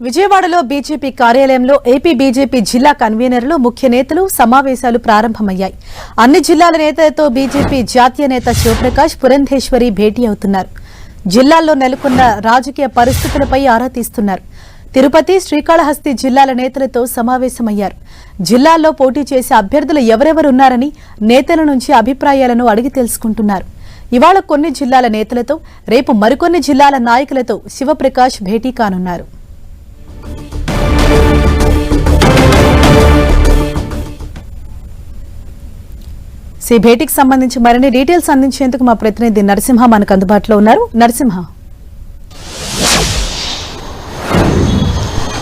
విజయవాడలో బీజేపీ కార్యాలయంలో AP BJP జిల్లా కన్వీనర్లు ముఖ్య నేతలు సమావేశాలు ప్రారంభమయ్యాయి. అన్ని జిల్లాల నేతలతో బీజేపీ జాతీయ నేత శివప్రకాష్ పురంధేశ్వరి భేటీ అవుతున్నారు. జిల్లాల్లో నెలకొన్న రాజకీయ పరిస్థితులపై ఆరా తీస్తున్నారు. తిరుపతి శ్రీకాళహస్తి జిల్లాల నేతలతో సమావేశమయ్యారు. జిల్లాల్లో పోటీ చేసే అభ్యర్థులు ఎవరెవరున్నారని నేతల నుంచి అభిప్రాయాలను అడిగి తెలుసుకుంటున్నారు. ఇవాళ కొన్ని జిల్లాల నేతలతో రేపు మరికొన్ని జిల్లాల నాయకులతో శివప్రకాష్ భేటీ కానున్నారు. ఈ భేటీకి సంబంధించి మరిన్ని డీటెయిల్స్ అందించేందుకు మా ప్రతినిధి నరసింహ మనకు అందుబాటులో ఉన్నారు. నరసింహ.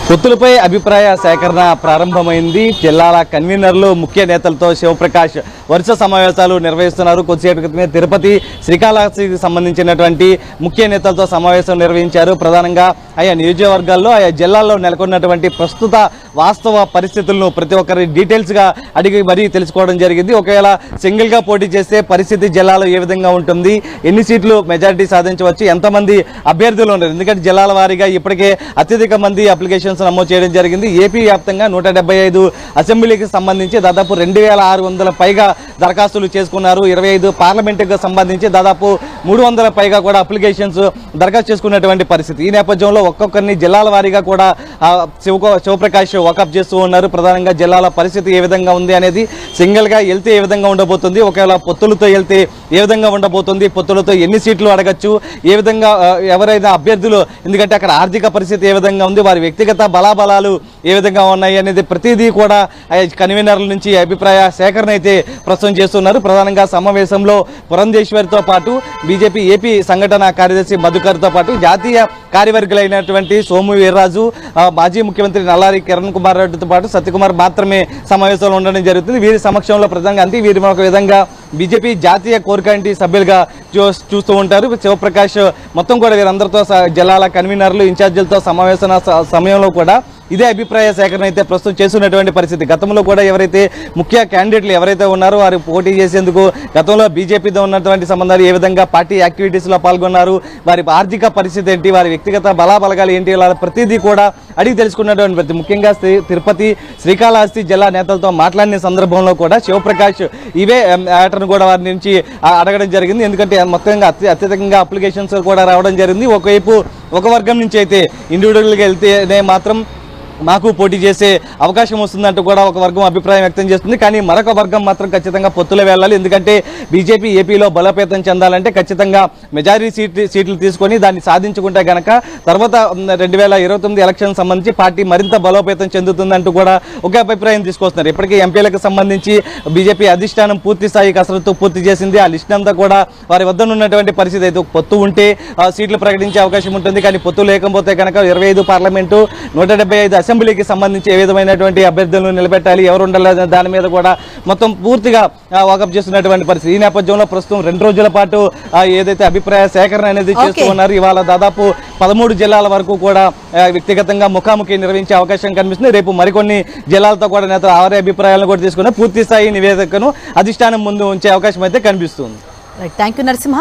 పొత్తులపై అభిప్రాయ సేకరణ ప్రారంభమైంది. జిల్లాల కన్వీనర్లు ముఖ్య నేతలతో శివప్రకాష్ వరుస సమావేశాలు నిర్వహిస్తున్నారు. కొద్దిసేపు క్రితమే తిరుపతి శ్రీకాళహస్తికి సంబంధించినటువంటి ముఖ్య నేతలతో సమావేశం నిర్వహించారు. ప్రధానంగా ఆయా నియోజకవర్గాల్లో ఆయా జిల్లాల్లో నెలకొన్నటువంటి ప్రస్తుత వాస్తవ పరిస్థితులను ప్రతి ఒక్కరి డీటెయిల్స్గా అడిగి మరీ తెలుసుకోవడం జరిగింది. ఒకవేళ సింగిల్గా పోటీ చేస్తే పరిస్థితి జిల్లాలో ఏ విధంగా ఉంటుంది? ఎన్ని సీట్లు మెజారిటీ సాధించవచ్చు? ఎంతమంది అభ్యర్థులు ఉన్నారు? ఎందుకంటే జిల్లాల వారీగా ఇప్పటికే అత్యధిక మంది అప్లికేషన్స్ నమోదు చేయడం జరిగింది. ఏపీ వ్యాప్తంగా నూట ఐదు అసెంబ్లీకి సంబంధించి దాదాపు రెండు వేల ఆరు వందల పైగా దరఖాస్తులు చేసుకున్నారు. ఇరవై ఐదు పార్లమెంటుకు సంబంధించి దాదాపు మూడు వందల పైగా కూడా అప్లికేషన్స్ దరఖాస్తు చేసుకున్నటువంటి పరిస్థితి. ఈ నేపథ్యంలో ఒక్కొక్కరిని జిల్లాల వారీగా కూడా శివ శివప్రకాష్ వాకప్ చేస్తూ ఉన్నారు. ప్రధానంగా జిల్లాల పరిస్థితి ఏ విధంగా ఉంది అనేది సింగిల్గా వెళ్తే ఏ విధంగా ఉండబోతుంది? ఒకవేళ పొత్తులతో వెళ్తే ఏ విధంగా ఉండబోతుంది? పొత్తులతో ఎన్ని సీట్లు అడగచ్చు? ఏ విధంగా ఎవరైనా అభ్యర్థులు ఎందుకంటే అక్కడ ఆర్థిక పరిస్థితి ఏ విధంగా ఉంది? వారి వ్యక్తిగత బలాబలాలు ఏ విధంగా ఉన్నాయి అనేది ప్రతిదీ కూడా కన్వీనర్ల నుంచి అభిప్రాయ సేకరణ అయితే ప్రస్తుతం చేస్తున్నారు. ప్రధానంగా సమావేశంలో పురంధేశ్వరితో పాటు బీజేపీ ఏపీ సంఘటన కార్యదర్శి మధుకర్తో పాటు జాతీయ కార్యవర్గులైనటువంటి సోము వీర్రాజు మాజీ ముఖ్యమంత్రి నల్లారి కిరణ్ కుమార్ రెడ్డితో పాటు సత్యకుమార్ మాత్రమే సమావేశంలో ఉండడం జరుగుతుంది. వీరి సమక్షంలో ప్రధానంగా అంతే వీరి ఒక విధంగా బీజేపీ జాతీయ కోర్ కమిటీ సభ్యులుగా చూ చూస్తూ ఉంటారు. శివప్రకాష్ మొత్తం కూడా వీరందరితో జిల్లాల కన్వీనర్లు ఇన్ఛార్జీలతో సమావేశ సమయంలో కూడా ఇదే అభిప్రాయ సేకరణ అయితే ప్రస్తుతం చేస్తున్నటువంటి పరిస్థితి. గతంలో కూడా ఎవరైతే ముఖ్య క్యాండిడేట్లు ఎవరైతే ఉన్నారో వారు పోటీ చేసేందుకు గతంలో బీజేపీతో ఉన్నటువంటి సంబంధాలు ఏ విధంగా పార్టీ యాక్టివిటీస్లో పాల్గొన్నారు వారి ఆర్థిక పరిస్థితి ఏంటి వారి వ్యక్తిగత బలాబలగాలు ఏంటి ఇలా ప్రతిదీ కూడా అడిగి తెలుసుకున్నటువంటి ప్రతి ముఖ్యంగా తిరుపతి శ్రీకాళహస్తి జిల్లా నేతలతో మాట్లాడిన సందర్భంలో కూడా శివప్రకాష్ ఇవే మ్యాటర్ను కూడా వారి నుంచి అడగడం జరిగింది. ఎందుకంటే మొత్తంగా అత్య అత్యధికంగా అప్లికేషన్స్ కూడా రావడం జరిగింది. ఒకవైపు ఒక వర్గం నుంచి అయితే ఇండివిజువల్గా వెళ్తేనే మాత్రం మాకు పోటీ చేసే అవకాశం వస్తుందంటూ కూడా ఒక వర్గం అభిప్రాయం వ్యక్తం చేస్తుంది. కానీ మరొక వర్గం మాత్రం ఖచ్చితంగా పొత్తులో వెళ్ళాలి. ఎందుకంటే బీజేపీ ఏపీలో బలోపేతం చెందాలంటే ఖచ్చితంగా మెజారిటీ సీట్ సీట్లు తీసుకొని దాన్ని సాధించుకుంటే గనక తర్వాత రెండు వేల ఇరవై తొమ్మిది ఎలక్షన్ సంబంధించి పార్టీ మరింత బలోపేతం చెందుతుందంటూ కూడా ఒక అభిప్రాయం తీసుకొస్తున్నారు. ఇప్పటికీ ఎంపీలకు సంబంధించి బీజేపీ అధిష్టానం పూర్తి స్థాయి కసరత్తు పూర్తి చేసింది. ఆ లిస్ట్ అంతా కూడా వారి వద్ద ఉన్నటువంటి పరిస్థితి అయితే పొత్తు ఉంటే ఆ, సీట్లు ప్రకటించే అవకాశం ఉంటుంది. కానీ పొత్తు లేకపోతే కనుక ఇరవై ఐదు పార్లమెంటు నూట ఐదు అసెంబ్లీకి సంబంధించి ఏ విధమైనటువంటి అభ్యర్థులను నిలబెట్టాలి ఎవరు ఉండాలి దాని మీద కూడా మొత్తం పూర్తిగా వాకప్ చేస్తున్నటువంటి పరిస్థితి. ఈ నేపథ్యంలో ప్రస్తుతం రెండు రోజుల పాటు ఏదైతే అభిప్రాయ సేకరణ అనేది చేస్తూ. ఉన్నారు ఇవాళ దాదాపు పదమూడు జిల్లాల వరకు కూడా వ్యక్తిగతంగా ముఖాముఖి నిర్వహించే అవకాశం కనిపిస్తుంది. రేపు మరికొన్ని జిల్లాలతో కూడా నేతలు ఆరే అభిప్రాయాలను కూడా తీసుకుని పూర్తి స్థాయి నివేదికను అధిష్టానం ముందు ఉంచే అవకాశం అయితే కనిపిస్తుంది. Thank you Narasimha